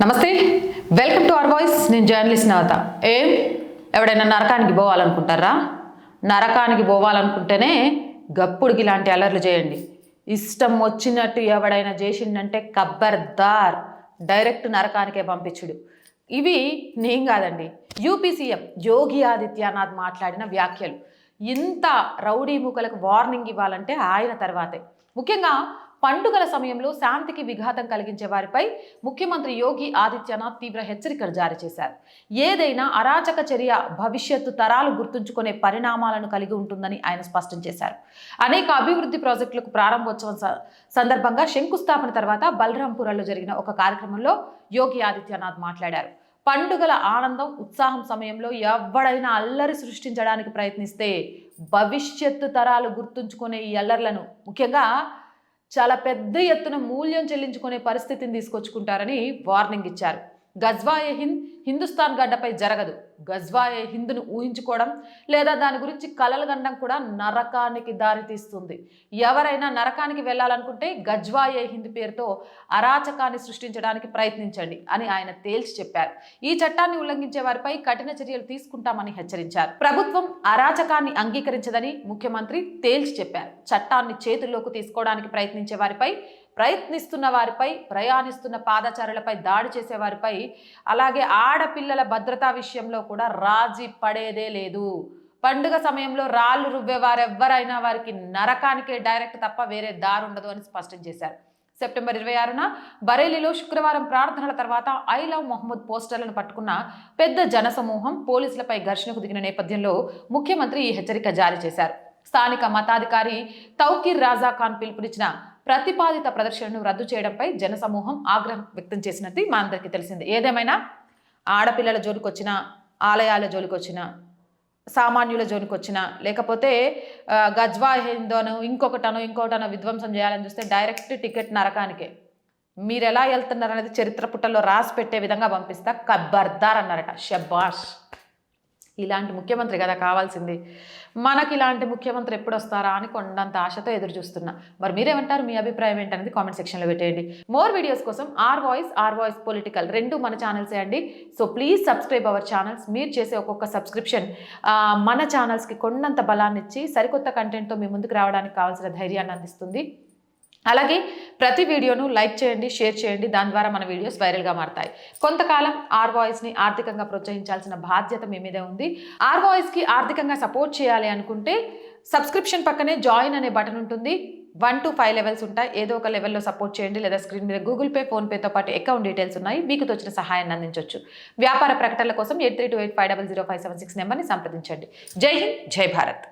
నమస్తే welcome to our voice నేను journalist నవత ఏం? ఎవడైనా నరకానికి పోవాలనుకుంటారా? నరకానికి పోవాలనుకుంటేనే గప్పుడుకి ఇలాంటి అలర్లు చేయండి. ఇష్టం వచ్చినట్టు ఎవడైనా చేసిండంటే కబ్బర్దార్. డైరెక్ట్ నరకానికే పంపించుడు. ఇవి నేను కాదండి యూపీ సీఎం యోగి ఆదిత్యనాథ్ మాట్లాడిన వ్యాఖ్యలు. ఇంత రౌడీ మూకలకు వార్నింగ్ ఇవ్వాలంటే ఆయన తర్వాతే. ముఖ్యంగా పండుగల సమయంలో శాంతికి విఘాతం కలిగించే వారిపై ముఖ్యమంత్రి యోగి ఆదిత్యనాథ్ తీవ్ర హెచ్చరికలు జారీ చేశారు. ఏదైనా అరాచక చర్య భవిష్యత్తు తరాలు గుర్తుంచుకునే పరిణామాలను కలిగి ఉంటుందని ఆయన స్పష్టం చేశారు. అనేక అభివృద్ధి ప్రాజెక్టులకు ప్రారంభోత్సవం స- సందర్భంగా శంకుస్థాపన తర్వాత బలరాంపురంలో జరిగిన ఒక కార్యక్రమంలో యోగి ఆదిత్యనాథ్ మాట్లాడారు. పండుగల ఆనందం ఉత్సాహం సమయంలో ఎవడైనా అల్లరి సృష్టించడానికి ప్రయత్నిస్తే భవిష్యత్తు తరాలు గుర్తుంచుకునే ఈ అల్లర్లను ముఖ్యంగా చాలా పెద్ద ఎత్తున మూల్యం చెల్లించుకునే పరిస్థితిని తీసుకొచ్చుకుంటారని వార్నింగ్ ఇచ్చారు. గజ్వాయే హింద్ హిందుస్థాన్ గడ్డపై జరగదు. గజ్వాయే హిందును ఊహించుకోవడం లేదా దాని గురించి కలలు గండం కూడా నరకానికి దారితీస్తుంది ఎవరైనా నరకానికి వెళ్ళాలనుకుంటే గజ్వాయే హింద్ పేరుతో అరాచకాన్ని సృష్టించడానికి ప్రయత్నించండి అని ఆయన తేల్చి చెప్పారు. ఈ చట్టాన్ని ఉల్లంఘించే వారిపై కఠిన చర్యలు తీసుకుంటామని హెచ్చరించారు. ప్రభుత్వం అరాచకాన్ని అంగీకరించదని ముఖ్యమంత్రి తేల్చి చెప్పారు. చట్టాన్ని చేతుల్లోకి తీసుకోవడానికి ప్రయత్నించే వారిపై ప్రయత్నిస్తున్న వారిపై ప్రయాణిస్తున్న పాదచారులపై దాడి చేసే వారిపై అలాగే ఆడపిల్లల భద్రతా విషయంలో కూడా రాజీ పడేదే లేదు. పండుగ సమయంలో రాళ్ళు రువ్వే వారెవ్వరైనా వారికి నరకానికే డైరెక్ట్ తప్ప వేరే దారి ఉండదు అని స్పష్టం చేశారు. సెప్టెంబర్ ఇరవై ఆరున బరేలీలో శుక్రవారం ప్రార్థనల తర్వాత ఐ లవ్ మొహమ్మద్ పోస్టర్లను పట్టుకున్న పెద్ద జనసమూహం పోలీసులపై ఘర్షణకు దిగిన నేపథ్యంలో ముఖ్యమంత్రి ఈ హెచ్చరిక జారీ చేశారు. స్థానిక మతాధికారి తౌకీర్ రాజా ఖాన్ పిలుపునిచ్చిన ప్రతిపాదిత ప్రదర్శనను రద్దు చేయడంపై జనసమూహం ఆగ్రహం వ్యక్తం చేసినట్టు మా అందరికీ తెలిసింది. ఏదేమైనా ఆడపిల్లల జోలికొచ్చిన ఆలయాల జోలికొచ్చిన సామాన్యుల జోనికి వచ్చిన లేకపోతే గజ్వా హిందోను ఇంకొకటనో ఇంకొకటనో విధ్వంసం చేయాలని చూస్తే డైరెక్ట్ టికెట్ నరకానికే. మీరు ఎలా వెళ్తున్నారు అనేది చరిత్ర పుటల్లో రాసి పెట్టే విధంగా పంపిస్తా. కబ్బర్దార్ అన్నారట. షబాష్ ఇలాంటి ముఖ్యమంత్రి కదా కావాల్సింది. మనకి ఇలాంటి ముఖ్యమంత్రి ఎప్పుడు వస్తారా అని కొండంత ఆశతో ఎదురు చూస్తున్నా. మరి మీరేమంటారు? మీ అభిప్రాయం ఏంటనేది కామెంట్ సెక్షన్లో పెట్టేయండి. మోర్ వీడియోస్ కోసం R voice R voice political రెండు మన ఛానల్సే అండి. So please subscribe our channels. మీరు చేసే ఒక్కొక్క సబ్స్క్రిప్షన్ మన ఛానల్స్కి కొండంత బలాన్ని ఇచ్చి సరికొత్త కంటెంట్తో మీ ముందుకు రావడానికి కావాల్సిన ధైర్యాన్ని అందిస్తుంది. అలాగే ప్రతి వీడియోను లైక్ చేయండి షేర్ చేయండి. దాని ద్వారా మన వీడియోస్ వైరల్గా మారతాయి. కొంతకాలం ఆర్ వాయిస్ని ఆర్థికంగా ప్రోత్సహించాల్సిన బాధ్యత మీ మీదే ఉంది. ఆర్ వాయిస్కి ఆర్థికంగా సపోర్ట్ చేయాలి అనుకుంటే సబ్స్క్రిప్షన్ పక్కనే జాయిన్ అనే బటన్ ఉంటుంది. వన్ టు ఫైవ్ లెవెల్స్ ఉంటాయి. ఏదో ఒక లెవెల్లో సపోర్ట్ చేయండి లేదా స్క్రీన్ మీద గూగుల్ పే ఫోన్పేతో పాటు అకౌంట్ డీటెయిల్స్ ఉన్నాయి. మీకు తోచిన సహాయాన్ని అందించవచ్చు వ్యాపార ప్రకటనల కోసం eight three two eight five double zero five seven six నెంబర్ని సంప్రదించండి. జై హింద్ జై భారత్.